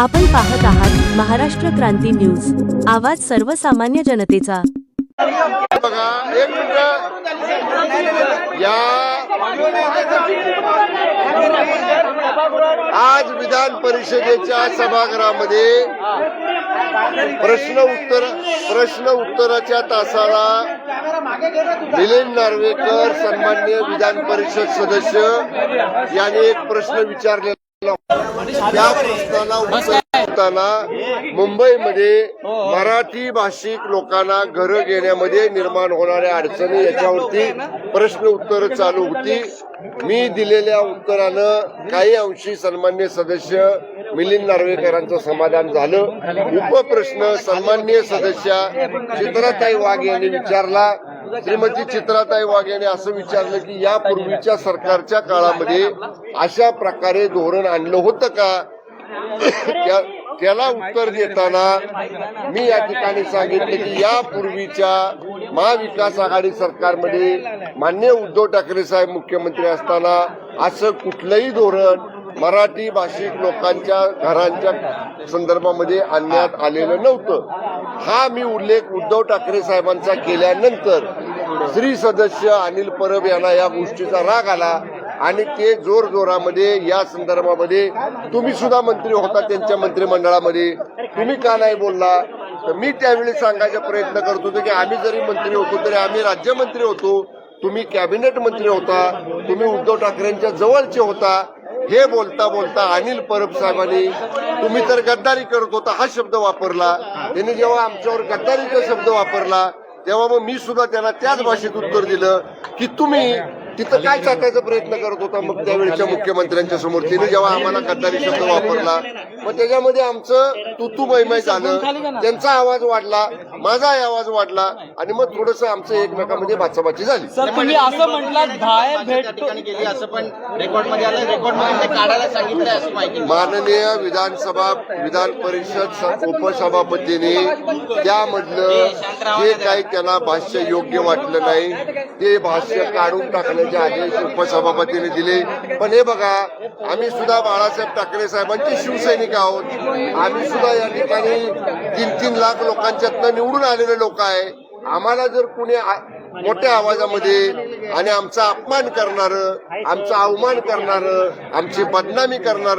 आपण पाहत आहात महाराष्ट्र क्रांती न्यूज. आवाज सर्वसामान्य जनतेचा. बघा एक मिनिट. या आज विधान परिषदेच्या सभागृहामध्ये प्रश्न उत्तर प्रश्न उत्तराच्या तासाला मिलिंद नार्वेकर सन्मान्य विधान परिषद सदस्य यांनी एक प्रश्न विचारले या प्रश्नाला उत्तर देताना मुंबईमध्ये मराठी भाषिक लोकांना घरं घेण्यामध्ये निर्माण होणाऱ्या अडचणी याच्यावरती प्रश्न उत्तर चालू होती. मी दिलेल्या उत्तरानं काही अंशी सन्मान्य सदस्य मिलिंद नार्वेकरांचं समाधान झालं. उपप्रश्न सन्माननीय सदस्या चित्राताई वाघ यांनी विचारला. श्रीमती चित्राताई वाघ यांनी असं विचारलं की यापूर्वीच्या सरकारच्या काळामध्ये अशा प्रकारे धोरण आणलं होतं का? त्या- त्याला उत्तर देताना मी या ठिकाणी सांगितलं की यापूर्वीच्या महाविकास आघाडी सरकारमध्ये मान्य उद्धव ठाकरे साहेब मुख्यमंत्री असताना असं कुठलंही धोरण मराठी भाषिक लोकांच्या घरांच्या संदर्भामध्ये आणण्यात आलेलं नव्हतं. हा मी उल्लेख उद्धव ठाकरे साहेबांचा केल्यानंतर श्री सदस्य अनिल परब यांना या गोष्टीचा राग आला आणि ते जोर जोरामध्ये या संदर्भामध्ये तुम्ही सुद्धा मंत्री होता त्यांच्या मंत्रिमंडळामध्ये. तुम्ही का नाही बोलला? तर मी त्यावेळी सांगायचा प्रयत्न करत होतो की आम्ही जरी मंत्री होतो तरी आम्ही राज्यमंत्री होतो. तुम्ही कॅबिनेट मंत्री होता. तुम्ही उद्धव ठाकरेंच्या जवळचे होता. हे बोलता बोलता अनिल परब साहेबांनी तुम्ही तर गद्दारी करत होता हा शब्द वापरला. त्यांनी जेव्हा आमच्यावर गद्दारीचा शब्द वापरला तेव्हा मग मी सुद्धा त्यांना त्याच भाषेत उत्तर दिलं की तुम्ही तिथं काय टाकायचा प्रयत्न करत होता? मग त्यावेळेच्या मुख्यमंत्र्यांच्या समोर तिने जेव्हा आम्हाला गद्दारी शब्द वापरला मग त्याच्यामध्ये आमचं तुतू मैमय झालं. त्यांचा आवाज वाढला माझाही आवाज वाढला आणि मग थोडस आमचं एकमेकांमध्ये बाचाबाची झाली. सर तुम्ही असं म्हटलं भेट ठिकाणी केली असं पण रेकॉर्डमध्ये आलं. रेकॉर्डमध्ये ते काढायला सांगितलंय अशी माहिती माननीय विधानसभा विधान परिषद उपसभापतींनी त्यामधलं जे काही त्यांना भाष्य योग्य वाटलं नाही ते भाष्य काढून टाकण्याचे आदेश उपसभापतीने दिले. पण हे बघा आम्ही सुद्धा बाळासाहेब ठाकरे साहेबांचे शिवसैनिक आहोत. आम्ही सुद्धा या ठिकाणी तीन तीन लाख लोकांच्यातनं निवडून आलेले लोक आहे. आम्हाला जर कुणी मोठ्या आवाजामध्ये आणि आमचा अपमान करणार आमचा अवमान करणार आमची बदनामी करणार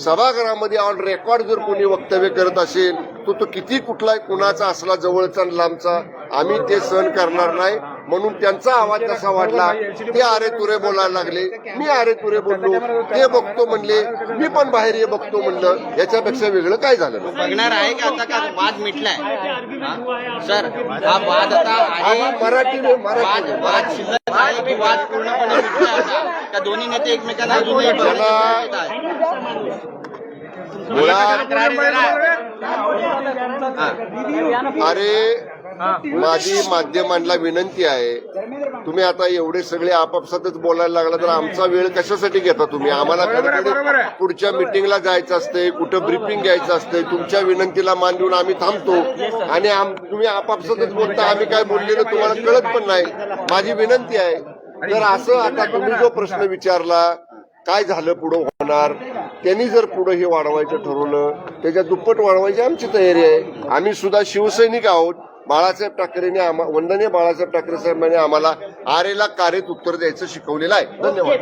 सभागृहामध्ये ऑन रेकॉर्ड जर कोणी वक्तव्य करत असेल तो तो किती कुठलाही कुणाचा असला जवळचा लांबचा आम्ही ते सहन करणार नाही. म्हणून त्यांचा आवाज कसा वाढला ते आरे तुरे बोलायला लागले. मी आरे तुरे बोललो ते बघतो म्हणले. मी पण बाहेर ये बघतो म्हणलं. याच्यापेक्षा वेगळं काय झालं. बघणार आहे का आता? का वाद मिटलाय? सर हा वाद आता आहे. वाद मराठी वाद शिल्लक आहे की वाद पूर्णपणे का? दोन्ही नेते एकमेकांना अजूनही. अरे माझी माध्यमांना विनंती आहे. तुम्ही आता एवढे सगळे आपापसातच बोलायला लागला तर आमचा वेळ कशासाठी घेता तुम्ही? आम्हाला कधीतरी पुढच्या मिटिंगला जायचं असतंय कुठं ब्रिफिंग घ्यायचं असतंय तुमच्या विनंतीला मान देऊन आम्ही थांबतो. आणि तुम्ही आपापसातच बोलता आम्ही काय बोललेलं तुम्हाला कळत पण नाही. माझी विनंती आहे तर असं आता तुम्ही जो प्रश्न विचारला काय झालं पुढं होणार? त्यांनी जर पुढं हे वाढवायचं ठरवलं त्याच्या दुप्पट वाढवायची आमची तयारी आहे. आम्ही सुद्धा शिवसैनिक आहोत. बाळासाहेब ठाकरेने वंदनीय बाळासाहेब ठाकरे साहेबांनी आम्हाला आरेला कार्यत उत्तर द्यायचं शिकवलेलं आहे. धन्यवाद.